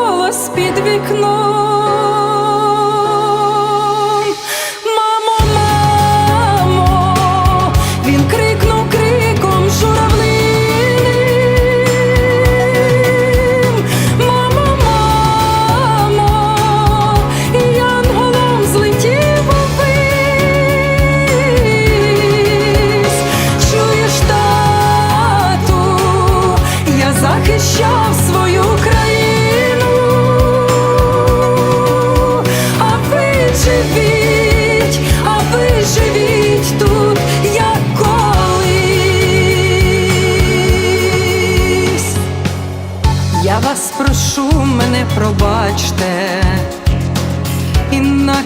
голос під вікном.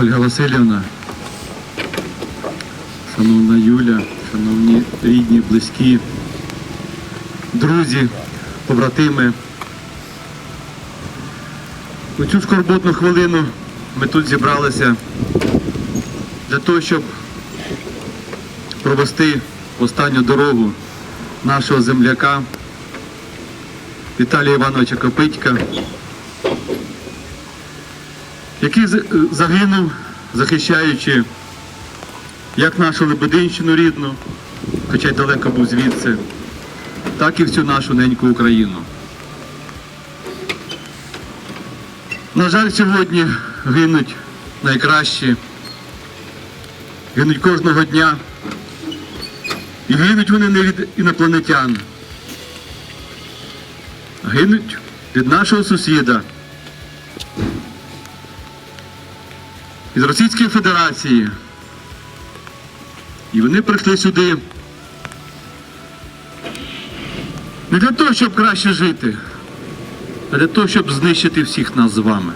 Ольга Васильівна, шановна Юля, шановні рідні, близькі, друзі, побратими. У цю скорботну хвилину ми тут зібралися для того, щоб провести останню дорогу нашого земляка Віталія Івановича Копитька, який загинув, захищаючи як нашу Лебединщину рідну, хоча й далеко був звідси, так і всю нашу неньку Україну. На жаль, сьогодні гинуть найкращі, гинуть кожного дня. І гинуть вони не від інопланетян, гинуть від нашого сусіда. Від Російської Федерації. І вони прийшли сюди не для того, щоб краще жити, а для того, щоб знищити всіх нас з вами.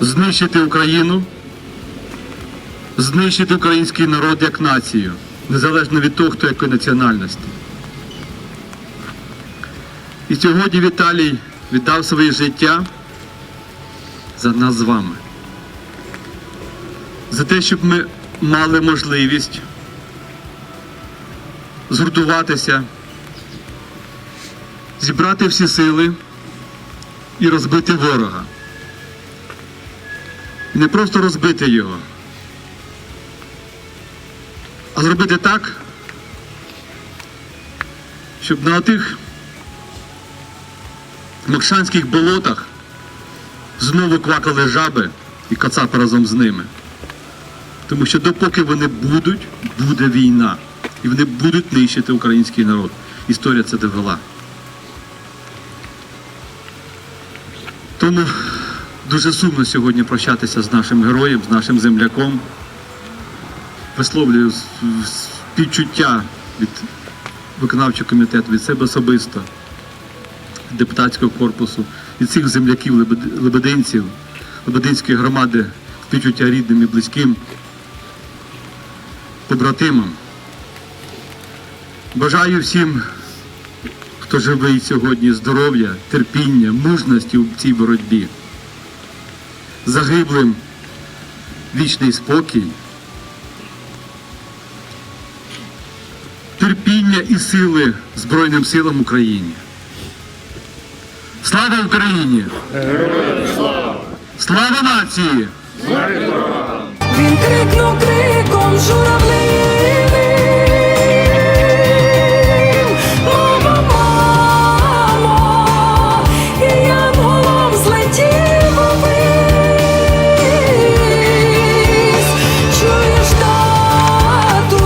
Знищити Україну, знищити український народ як націю, незалежно від того, хто якої національності. І сьогодні Віталій віддав своє життя за нас з вами за те, щоб ми мали можливість згуртуватися, зібрати всі сили і розбити ворога. І не просто розбити його, а зробити так, щоб на тих Мокшанських болотах знову квакали жаби і кацапи разом з ними. Тому що допоки вони будуть, буде війна. І вони будуть нищити український народ. Історія це довела. Тому дуже сумно сьогодні прощатися з нашим героєм, з нашим земляком. Висловлюю співчуття від виконавчого комітету, від себе особисто, депутатського корпусу, від всіх земляків лебединців, лебединської громади, співчуття рідним і близьким побратимам. Бажаю всім, хто живий сьогодні, здоров'я, терпіння, мужності у цій боротьбі. загиблим вічний спокій, терпіння і сили Збройним силам України. Слава Україні! Слава нації! Він крикнув криком журавлиним Мамо, мамо, і янголом злетів увись Чуєш, тату,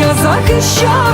я захищаю